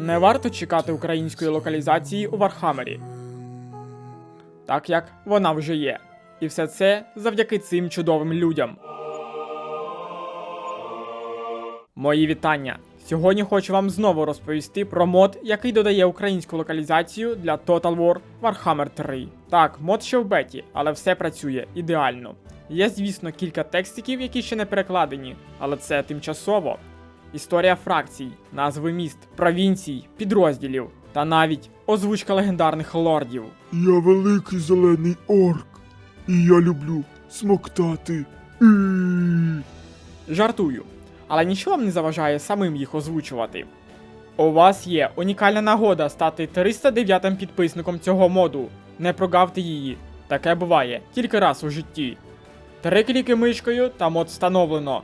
Не варто чекати української локалізації у Вархаммері, так як вона вже є. І все це завдяки цим чудовим людям. Мої вітання! Сьогодні хочу вам знову розповісти про мод, який додає українську локалізацію для Total War Warhammer 3. Так, мод ще в беті, але все працює ідеально. Є, звісно, кілька текстиків, які ще не перекладені, але це тимчасово. Історія фракцій, назви міст, провінцій, підрозділів та навіть озвучка легендарних лордів. Я великий зелений орк, і я люблю смоктати. Жартую, але нічого вам не заважає самим їх озвучувати. У вас є унікальна нагода стати 309-м підписником цього моду. Не прогавте її. Таке буває тільки раз у житті. Три кліки мишкою та мод встановлено.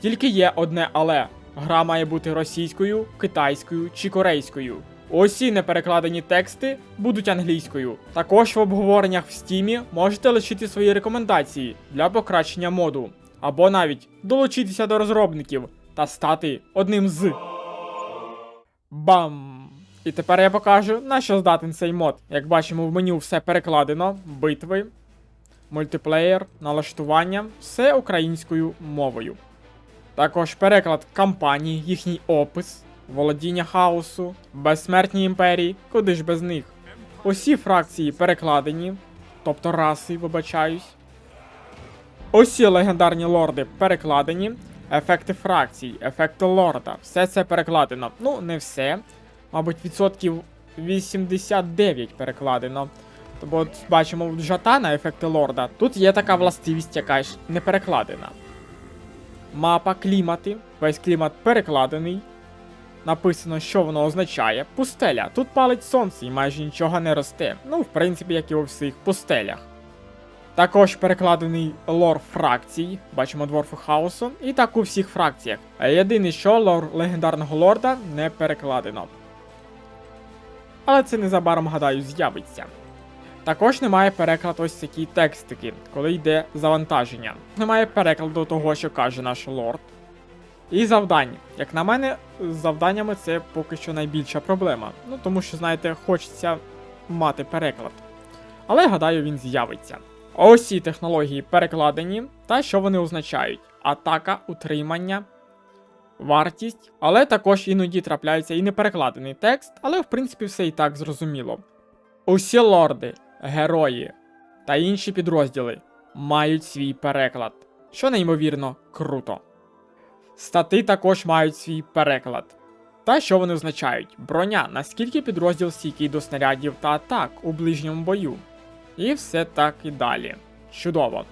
Тільки є одне але. Гра має бути російською, китайською чи корейською. Усі неперекладені тексти будуть англійською. Також в обговореннях в стімі можете лишити свої рекомендації для покращення моду, або навіть долучитися до розробників та стати одним з. Бам! І тепер я покажу, на що здатен цей мод. Як бачимо, в меню все перекладено, битви, мультиплеєр, налаштування, все українською мовою. Також переклад кампаній, їхній опис, володіння хаосу, безсмертні імперії, куди ж без них. Усі фракції перекладені, тобто раси, вибачаюсь. Усі легендарні лорди перекладені, ефекти фракцій, ефекти лорда, все це перекладено. Ну, не все. Мабуть, відсотків 89 перекладено. Бо от бачимо в Джатана ефекти лорда. Тут є така властивість, яка ж не перекладена. Мапа, клімати. Весь клімат перекладений. Написано, що воно означає. Пустеля. Тут палить сонце і майже нічого не росте. Ну, в принципі, як і у всіх пустелях. Також перекладений лор фракцій, бачимо дворфу хаосу, і так у всіх фракціях. Єдине, що лор легендарного лорда не перекладено. Але це незабаром, гадаю, з'явиться. Також немає переклад ось такі текстики, коли йде завантаження. Немає перекладу того, що каже наш лорд. І завдань. Як на мене, з завданнями це поки що найбільша проблема. Ну тому що, знаєте, хочеться мати переклад. Але гадаю, він з'явиться. Усі технології перекладені, та що вони означають: атака, утримання, вартість, але також іноді трапляється і неперекладений текст, але в принципі все і так зрозуміло. Усі лорди, герої та інші підрозділи мають свій переклад, що неймовірно круто. Стати також мають свій переклад. Та що вони означають? Броня, наскільки підрозділ стійкий до снарядів та атак у ближньому бою. І все так і далі. Чудово.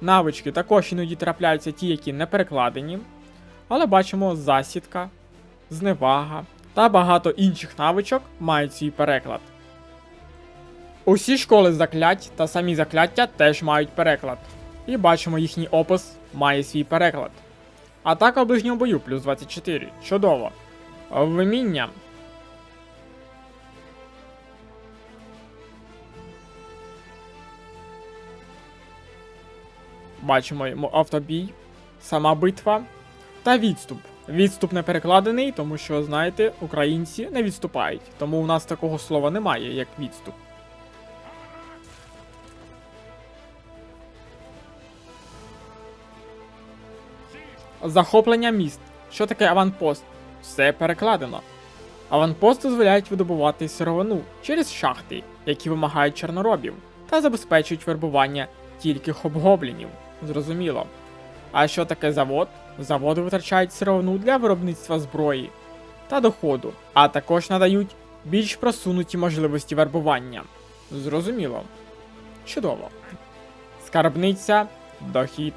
Навички також іноді трапляються ті, які не перекладені, але бачимо засідка, зневага та багато інших навичок мають свій переклад. Усі школи заклять та самі закляття теж мають переклад. І бачимо їхній опис має свій переклад. Атака в ближньому бою плюс 24. Чудово. Вміння. Бачимо автобій, сама битва та відступ. Відступ не перекладений, тому що, знаєте, українці не відступають. Тому у нас такого слова немає, як відступ. Захоплення міст. Що таке аванпост? Все перекладено. Аванпост дозволяють видобувати сировину через шахти, які вимагають чорноробів, та забезпечують вербування тільки хобгоблінів. Зрозуміло. А що таке завод? Заводи витрачають сировину для виробництва зброї та доходу, а також надають більш просунуті можливості вербування. Зрозуміло. Чудово. Скарбниця, дохід,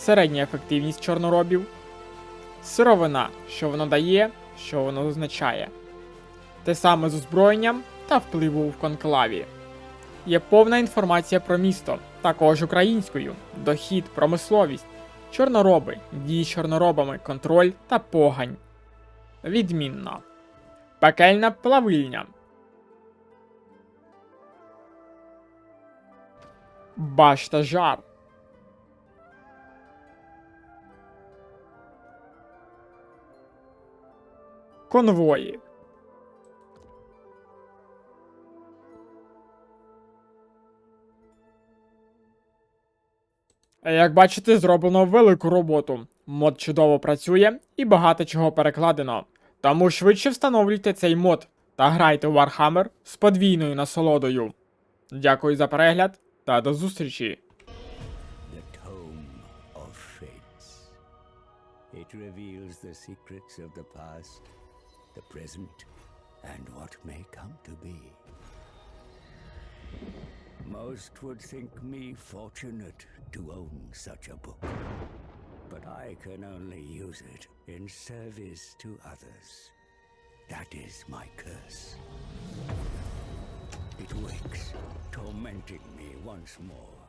середня ефективність чорноробів, сировина, що воно дає, що воно означає. Те саме з озброєнням та впливу в конклаві. Є повна інформація про місто, також українською, дохід, промисловість, чорнороби, дії чорноробами, контроль та погань. Відмінно. Пекельна плавильня. Башта жар. конвої. Е, як бачите, зроблено велику роботу. Мод чудово працює і багато чого перекладено. Тому швидше встановлюйте цей мод та грайте у Warhammer з подвійною насолодою. Дякую за перегляд та до зустрічі. It reveals the secrets of the past the present, and what may come to be. Most would think me fortunate to own such a book, but I can only use it in service to others. That is my curse. It wakes, tormenting me once more.